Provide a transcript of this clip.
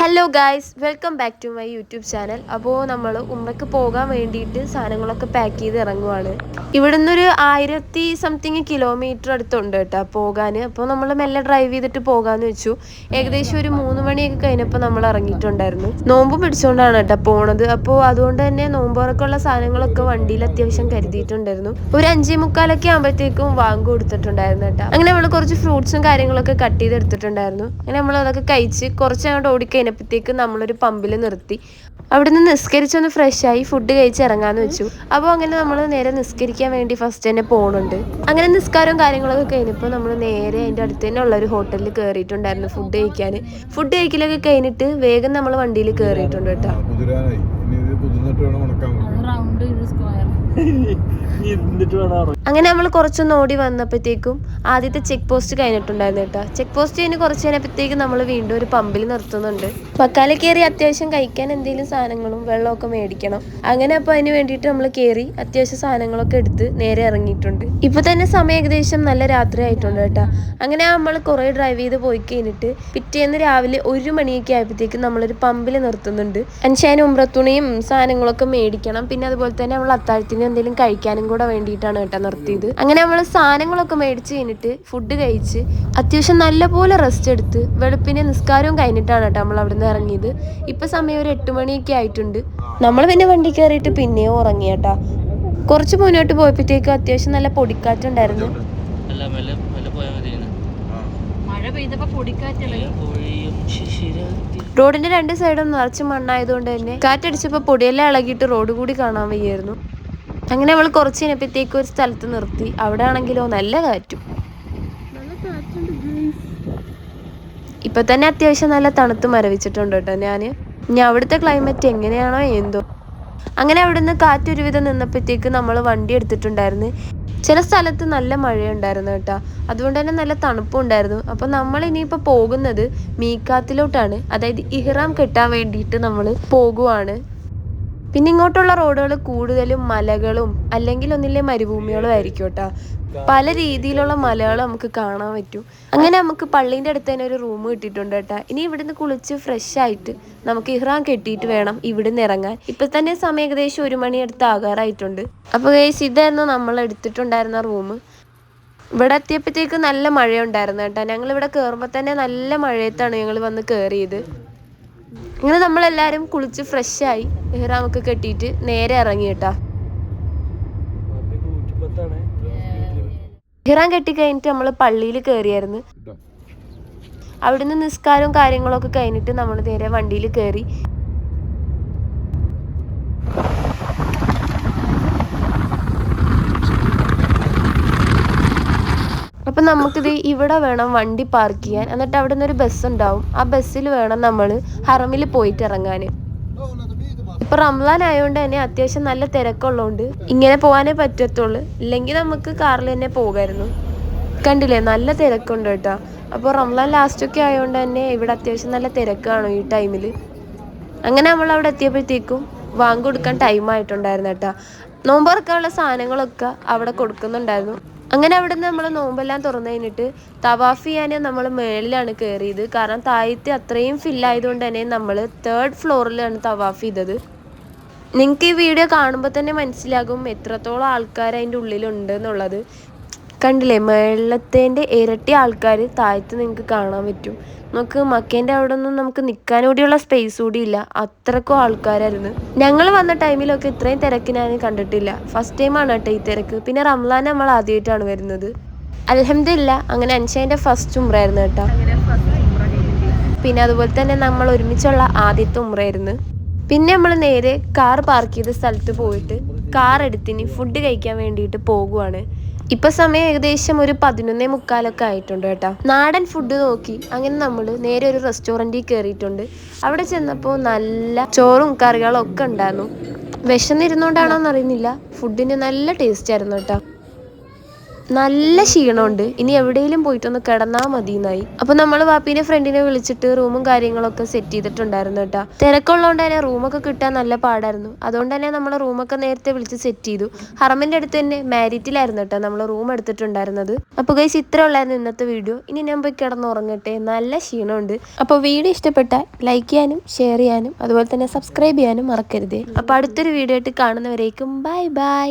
Hello guys welcome back to my YouTube channel അപ്പോൾ നമ്മൾ ഉമ്മയ്ക്ക് പോകാൻ വേണ്ടിയിട്ട് സാധനങ്ങളൊക്കെ പാക്ക് ചെയ്ത് ഇറങ്ങുവാണ്. ഇവിടുന്ന് ഒരു ആയിരത്തി സംതിങ് കിലോമീറ്റർ അടുത്തുണ്ട് കേട്ടോ പോകാൻ അപ്പോൾ നമ്മൾ മെല്ലെ ഡ്രൈവ് ചെയ്തിട്ട് പോകാമെന്ന് വെച്ചു. ഏകദേശം ഒരു മൂന്ന് മണിയൊക്കെ കഴിഞ്ഞപ്പോൾ നമ്മൾ ഇറങ്ങിയിട്ടുണ്ടായിരുന്നു. നോമ്പ് പിടിച്ചുകൊണ്ടാണ് കേട്ടോ പോണത്. അപ്പോൾ അതുകൊണ്ട് തന്നെ നോമ്പുറക്കുള്ള സാധനങ്ങളൊക്കെ വണ്ടിയിൽ അത്യാവശ്യം കരുതിയിട്ടുണ്ടായിരുന്നു. ഒരു അഞ്ചേ മുക്കാലൊക്കെ ആകുമ്പോഴത്തേക്കും വാങ്ങി കൊടുത്തിട്ടുണ്ടായിരുന്നു കേട്ടോ. അങ്ങനെ നമ്മൾ കുറച്ച് ഫ്രൂട്ട്സും കാര്യങ്ങളൊക്കെ കട്ട് ചെയ്ത് എടുത്തിട്ടുണ്ടായിരുന്നു അങ്ങനെ നമ്മൾ അതൊക്കെ കഴിച്ച് കുറച്ച് അങ്ങോട്ട് ഓടിക്കഴിഞ്ഞപ്പോഴത്തേക്കും നമ്മളൊരു പമ്പിൽ നിർത്തി. അവിടെ അവിടുന്ന് നിസ്കരിച്ചൊന്ന് ഫ്രഷായി ആയി ഫുഡ് കഴിച്ച് ഇറങ്ങാന്ന് വെച്ചു. അപ്പോൾ അങ്ങനെ നമ്മൾ നേരെ നിസ്കരിക്കാൻ വേണ്ടി ഫസ്റ്റ് തന്നെ പോകുന്നുണ്ട് അങ്ങനെ നിസ്കാരവും കാര്യങ്ങളൊക്കെ കഴിഞ്ഞപ്പോൾ നമ്മൾ നേരെ അതിന്റെ അടുത്ത് തന്നെ ഉള്ള ഒരു ഹോട്ടലിൽ കയറിയിട്ടുണ്ടായിരുന്നു ഫുഡ് കഴിക്കാൻ ഫുഡ് കഴിക്കലൊക്കെ കഴിഞ്ഞിട്ട് വേഗം നമ്മൾ വണ്ടിയിൽ കയറിയിട്ടുണ്ട് കേട്ടോ. റൗണ്ട് സ്ക്വയർ അങ്ങനെ നമ്മൾ കുറച്ചൊന്ന് ഓടി വന്നപ്പോഴത്തേക്കും ആദ്യത്തെ ചെക്ക് പോസ്റ്റ് കഴിഞ്ഞിട്ടുണ്ടായിരുന്നു കേട്ടോ. ചെക്ക് പോസ്റ്റ് കഴിഞ്ഞ് കുറച്ച് കഴിഞ്ഞപ്പോഴത്തേക്കും നമ്മൾ വീണ്ടും ഒരു പമ്പിൽ നിർത്തുന്നുണ്ട്. മക്കാലെ കയറി അത്യാവശ്യം കഴിക്കാൻ എന്തെങ്കിലും സാധനങ്ങളും വെള്ളമൊക്കെ മേടിക്കണം. അങ്ങനെ അപ്പോൾ അതിന് വേണ്ടിയിട്ട് നമ്മൾ കയറി അത്യാവശ്യം സാധനങ്ങളൊക്കെ എടുത്ത് നേരെ ഇറങ്ങിയിട്ടുണ്ട്. ഇപ്പോൾ തന്നെ സമയം ഏകദേശം നല്ല രാത്രി ആയിട്ടുണ്ട് കേട്ടോ. അങ്ങനെ നമ്മൾ കുറേ ഡ്രൈവ് ചെയ്ത് പോയി കഴിഞ്ഞിട്ട് പിറ്റേന്ന് രാവിലെ ഒരു മണിയൊക്കെ ആയപ്പോഴത്തേക്കും നമ്മളൊരു പമ്പിൽ നിർത്തുന്നുണ്ട്. അൻഷാനും ഉമ്രത്തുണിയും സാധനങ്ങളൊക്കെ മേടിക്കണം. പിന്നെ അതുപോലെ തന്നെ നമ്മൾ അത്താഴത്തിന് എന്തെങ്കിലും കഴിക്കാനും കൂടെ വേണ്ടിയിട്ടാണ് കേട്ടോ നിർത്തിയത്. അങ്ങനെ നമ്മൾ സാധനങ്ങളൊക്കെ മേടിച്ച് കഴിഞ്ഞിട്ട് ഫുഡ് കഴിച്ച് അത്യാവശ്യം നല്ലപോലെ റെസ്റ്റ് എടുത്ത് വെളുപ്പിനെ നിസ്കാരവും കഴിഞ്ഞിട്ടാണ് കേട്ടോ നമ്മൾ അവിടെ നിന്ന് ഇറങ്ങിയത്. ഇപ്പൊ സമയം ഒരു എട്ട് മണിയൊക്കെ ആയിട്ടുണ്ട്. നമ്മൾ പിന്നെ വണ്ടി കയറിയിട്ട് പിന്നെയും ഉറങ്ങി കേട്ടോ. കുറച്ച് മുന്നോട്ട് പോയപ്പോഴത്തേക്കും അത്യാവശ്യം നല്ല പൊടിക്കാറ്റുണ്ടായിരുന്നു റോഡിന്റെ രണ്ട് സൈഡും നിറച്ച് മണ്ണായതുകൊണ്ട് തന്നെ കാറ്റടിച്ചപ്പോ പൊടിയെല്ലാം ഇളകിയിട്ട് റോഡ് കൂടി കാണാൻ വയ്യായിരുന്നു. അങ്ങനെ അവൾ കുറച്ച് കഴിഞ്ഞപ്പോഴത്തേക്ക് ഒരു സ്ഥലത്ത് നിർത്തി. അവിടെ ആണെങ്കിലോ നല്ല കാറ്റും ഇപ്പൊ തന്നെ അത്യാവശ്യം നല്ല തണുത്ത് മരവിച്ചിട്ടുണ്ട് കേട്ടോ ഞാൻ. ഇനി അവിടുത്തെ ക്ലൈമറ്റ് എങ്ങനെയാണോ എന്തോ. അങ്ങനെ അവിടുന്ന് കാറ്റ് ഒരുവിധം നിന്നപ്പോഴത്തേക്ക് നമ്മൾ വണ്ടി എടുത്തിട്ടുണ്ടായിരുന്നു. ചില സ്ഥലത്ത് നല്ല മഴയുണ്ടായിരുന്നു കേട്ടോ. അതുകൊണ്ട് തന്നെ നല്ല തണുപ്പും ഉണ്ടായിരുന്നു. അപ്പൊ നമ്മൾ ഇനിയിപ്പോൾ പോകുന്നത് മീക്കാത്തിലോട്ടാണ്. അതായത് ഇഹ്റാം കെട്ടാൻ വേണ്ടിയിട്ട് നമ്മൾ പോകുവാണ്. പിന്നെ ഇങ്ങോട്ടുള്ള റോഡുകൾ കൂടുതലും മലകളും അല്ലെങ്കിൽ ഒന്നില്ലേ മരുഭൂമികളും ആയിരിക്കും കേട്ടോ പല രീതിയിലുള്ള മലകൾ നമുക്ക് കാണാൻ പറ്റും. അങ്ങനെ നമുക്ക് പള്ളീന്റെ അടുത്ത് തന്നെ ഒരു റൂം കിട്ടിയിട്ടുണ്ട് കേട്ടോ. ഇനി ഇവിടുന്ന് കുളിച്ച് ഫ്രഷ് ആയിട്ട് നമുക്ക് ഇഹ്റാം കെട്ടിയിട്ട് വേണം ഇവിടുന്ന് ഇറങ്ങാൻ. ഇപ്പൊ തന്നെ സമയം ഏകദേശം ഒരു മണി അടുത്ത് ആകാറായിട്ടുണ്ട്. അപ്പോൾ ഗൈസ് ഇതായിരുന്നു നമ്മൾ എടുത്തിട്ടുണ്ടായിരുന്ന റൂം. ഇവിടെ എത്തിയപ്പോഴത്തേക്ക് നല്ല മഴയുണ്ടായിരുന്നു കേട്ടോ. ഞങ്ങൾ ഇവിടെ കയറുമ്പോൾ തന്നെ നല്ല മഴയത്താണ് ഞങ്ങൾ വന്ന് കയറിയത് ഇങ്ങനെ നമ്മളെല്ലാരും കുളിച്ച് ഫ്രഷായി എഹ്റാമൊക്കെ കെട്ടിയിട്ട് നേരെ ഇറങ്ങി കേട്ടാ. ഇഹ്റാം കെട്ടി കഴിഞ്ഞിട്ട് നമ്മൾ പള്ളിയിൽ കയറിയായിരുന്നു അവിടുന്ന് നിസ്കാരവും കാര്യങ്ങളൊക്കെ കഴിഞ്ഞിട്ട് നമ്മൾ നേരെ വണ്ടിയിൽ കയറി നമുക്കിത് ഇവിടെ വേണം വണ്ടി പാർക്ക് ചെയ്യാൻ. എന്നിട്ട് അവിടെ നിന്നൊരു ബസ് ഉണ്ടാവും. ആ ബസ്സിൽ വേണം നമ്മൾ ഹറമിൽ പോയിട്ട് ഇറങ്ങാൻ ഇപ്പൊ റംലാൻ ആയതുകൊണ്ട് തന്നെ അത്യാവശ്യം നല്ല തിരക്കുള്ളതുകൊണ്ട് ഇങ്ങനെ പോകാനേ പറ്റത്തുള്ളൂ. ഇല്ലെങ്കിൽ നമുക്ക് കാറിൽ തന്നെ പോകായിരുന്നു. കണ്ടില്ലേ? നല്ല തിരക്കുണ്ട് കേട്ടോ. അപ്പോൾ റംലാൻ ലാസ്റ്റൊക്കെ ആയതുകൊണ്ട് തന്നെ ഇവിടെ അത്യാവശ്യം നല്ല തിരക്കാണ് ഈ ടൈമിൽ അങ്ങനെ നമ്മൾ അവിടെ എത്തിയപ്പോഴത്തേക്കും വാങ്ങി കൊടുക്കാൻ ടൈം ആയിട്ടുണ്ടായിരുന്നു കേട്ടോ. നോമ്പ് തുറക്കാനുള്ള സാധനങ്ങളൊക്കെ അവിടെ കൊടുക്കുന്നുണ്ടായിരുന്നു. അങ്ങനെ അവിടെ നിന്ന് നമ്മൾ നോമ്പെല്ലാം തുറന്നു കഴിഞ്ഞിട്ട് തവാഫ് ചെയ്യാൻ നമ്മൾ മേളിലാണ് കയറിയത് കാരണം താഴത്തെ അത്രയും ഫില്ലായതുകൊണ്ട് തന്നെ നമ്മൾ തേർഡ് ഫ്ലോറിലാണ് തവാഫ് ചെയ്തത്. നിങ്ങൾക്ക് ഈ വീഡിയോ കാണുമ്പോൾ തന്നെ മനസ്സിലാകും എത്രത്തോളം ആൾക്കാർ അതിന്റെ ഉള്ളിലുണ്ട് എന്നുള്ളത്. കണ്ടില്ലേ മേളത്തേന്റെ ഇരട്ടി ആൾക്കാർ താഴത്ത് നിങ്ങൾക്ക് കാണാൻ പറ്റും. നമുക്ക് മക്കേന്റെ അവിടെ ഒന്നും നമുക്ക് നിൽക്കാൻ കൂടിയുള്ള സ്പേസ് കൂടി ഇല്ല. അത്രക്കും ആൾക്കാരായിരുന്നു. ഞങ്ങൾ വന്ന ടൈമിലൊക്കെ ഇത്രയും തിരക്ക് ഞാൻ കണ്ടിട്ടില്ല. ഫസ്റ്റ് ടൈമാണ് കേട്ടോ ഈ തിരക്ക്. പിന്നെ റംലാൻ നമ്മൾ ആദ്യമായിട്ടാണ് വരുന്നത്. അലഹമില്ല അങ്ങനെ അഞ്ചേന്റെ ഫസ്റ്റ് ഉമ്രായിരുന്നു കേട്ടോ. പിന്നെ അതുപോലെ തന്നെ നമ്മൾ ഒരുമിച്ചുള്ള ആദ്യത്തെ ഉമ്രായിരുന്നു പിന്നെ നമ്മൾ നേരെ കാർ പാർക്ക് ചെയ്ത സ്ഥലത്ത് പോയിട്ട് കാർ എടുത്തിന് ഫുഡ് കഴിക്കാൻ വേണ്ടിയിട്ട് പോകുവാണ്. ഇപ്പൊ സമയം ഏകദേശം ഒരു പതിനൊന്നേ മുക്കാലൊക്കെ ആയിട്ടുണ്ട് കേട്ടോ. നാടൻ ഫുഡ് നോക്കി അങ്ങനെ നമ്മൾ നേരെ ഒരു റെസ്റ്റോറന്റിൽ കയറിയിട്ടുണ്ട് അവിടെ ചെന്നപ്പോൾ നല്ല ചോറും കറികളും ഒക്കെ ഉണ്ടായിരുന്നു. വിശന്നിരുന്നോണ്ടാണോന്ന് അറിയുന്നില്ല. ഫുഡിന് നല്ല ടേസ്റ്റ് ആയിരുന്നു കേട്ടോ. നല്ല ക്ഷീണമുണ്ട്. ഇനി എവിടെയെങ്കിലും പോയിട്ടൊന്ന് കിടന്നാ മതി എന്നായി അപ്പൊ നമ്മൾ വാപ്പീനെ ഫ്രണ്ടിനെ വിളിച്ചിട്ട് റൂമും കാര്യങ്ങളൊക്കെ സെറ്റ് ചെയ്തിട്ടുണ്ടായിരുന്നു കേട്ടോ. തിരക്കുള്ളതുകൊണ്ട് തന്നെ റൂമൊക്കെ കിട്ടാൻ നല്ല പാടായിരുന്നു. അതുകൊണ്ട് തന്നെ നമ്മൾ റൂമൊക്കെ നേരത്തെ വിളിച്ച് സെറ്റ് ചെയ്തു. ഹറമിന്റെ അടുത്ത് തന്നെ മാരിറ്റിലായിരുന്നു കേട്ടോ നമ്മൾ റൂം എടുത്തിട്ടുണ്ടായിരുന്നത്. അപ്പോൾ ഗൈസ് ഇത്ര ഉള്ളായിരുന്നു ഇന്നത്തെ വീഡിയോ ഇനി ഞാൻ പോയി കിടന്നുറങ്ങട്ടെ. നല്ല ക്ഷീണമുണ്ട്. അപ്പോൾ വീഡിയോ ഇഷ്ടപ്പെട്ടാൽ ലൈക്ക് ചെയ്യാനും ഷെയർ ചെയ്യാനും അതുപോലെ തന്നെ സബ്സ്ക്രൈബ് ചെയ്യാനും മറക്കരുത്. അപ്പോൾ അടുത്തൊരു വീഡിയോ ആയിട്ട് കാണുന്നവരേക്കും ബൈ ബൈ